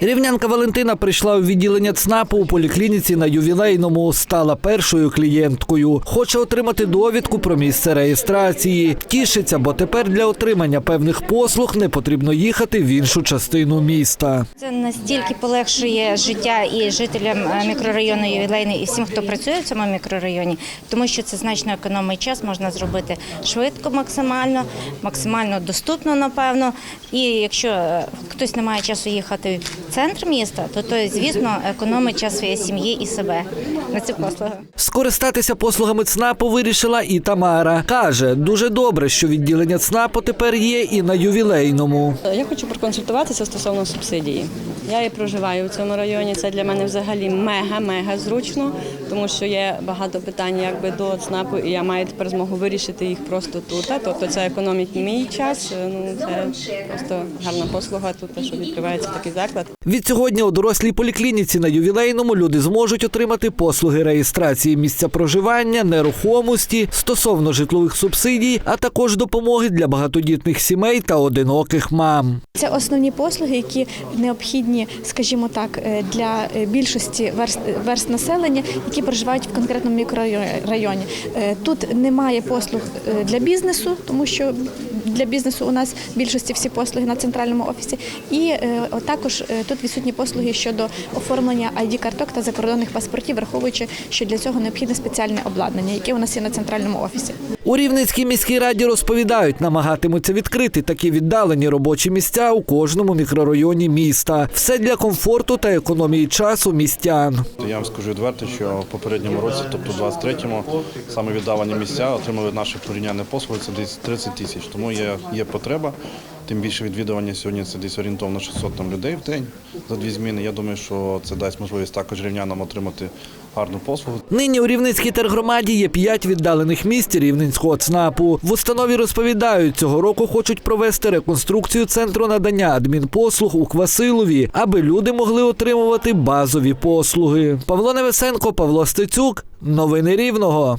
Рівнянка Валентина прийшла у відділення ЦНАПу у поліклініці на ювілейному. Стала першою клієнткою. Хоче отримати довідку про місце реєстрації. Тішиться, бо тепер для отримання певних послуг не потрібно їхати в іншу частину міста. Це настільки полегшує життя і жителям е, мікрорайону ювілейний, і всім, хто працює в цьому мікрорайоні, тому що це значно економить час, можна зробити швидко, максимально, максимально доступно, напевно. І якщо е, хтось не має часу їхати центр міста, то той, звісно, економить час своєї сім'ї і себе на ці послуги. Скористатися послугами ЦНАПу вирішила і Тамара. Каже, дуже добре, що відділення ЦНАПу тепер є і на ювілейному. Я хочу проконсультуватися стосовно субсидії. Я і проживаю в цьому районі. Це для мене взагалі мега-мега зручно, тому що є багато питань якби до ЦНАПу, і я маю тепер змогу вирішити їх просто тут. Тобто це економить мій час. Ну це просто гарна послуга тут, що відкривається такий заклад. Відсьогодні у дорослій поліклініці на ювілейному люди зможуть отримати послуги реєстрації місця проживання, нерухомості стосовно житлових субсидій, а також допомоги для багатодітних сімей та одиноких мам. Це основні послуги, які необхідні, скажімо так, е, для е, більшості верст, верст населення, які проживають в конкретному мікрорайоні. Е, Тут немає послуг е, для бізнесу, тому що для бізнесу у нас в більшості всі послуги на центральному офісі. І е, також тут відсутні послуги щодо оформлення ID-карток та закордонних паспортів, враховуючи, що для цього необхідне спеціальне обладнання, яке у нас є на центральному офісі. У Рівненській міській раді розповідають, намагатимуться відкрити такі віддалені робочі місця у кожному мікрорайоні міста. Все для комфорту та економії часу містян. Я вам скажу відверто, що попередньому році, тобто 23-му, саме віддалені місця отримали наші порівняння послуги, це десь 30 тисяч. Тому є, є потреба. Тим більше відвідування сьогодні це десь орієнтовно 600 там, людей в день за дві зміни. Я думаю, що це дасть можливість також рівнянам отримати гарну послугу. Нині у Рівненській тергромаді є п'ять віддалених місць Рівненського ЦНАПу. В установі розповідають, цього року хочуть провести реконструкцію центру надання адмінпослуг у Квасилові, аби люди могли отримувати базові послуги. Павло Невесенко, Павло Стецюк. Новини Рівного.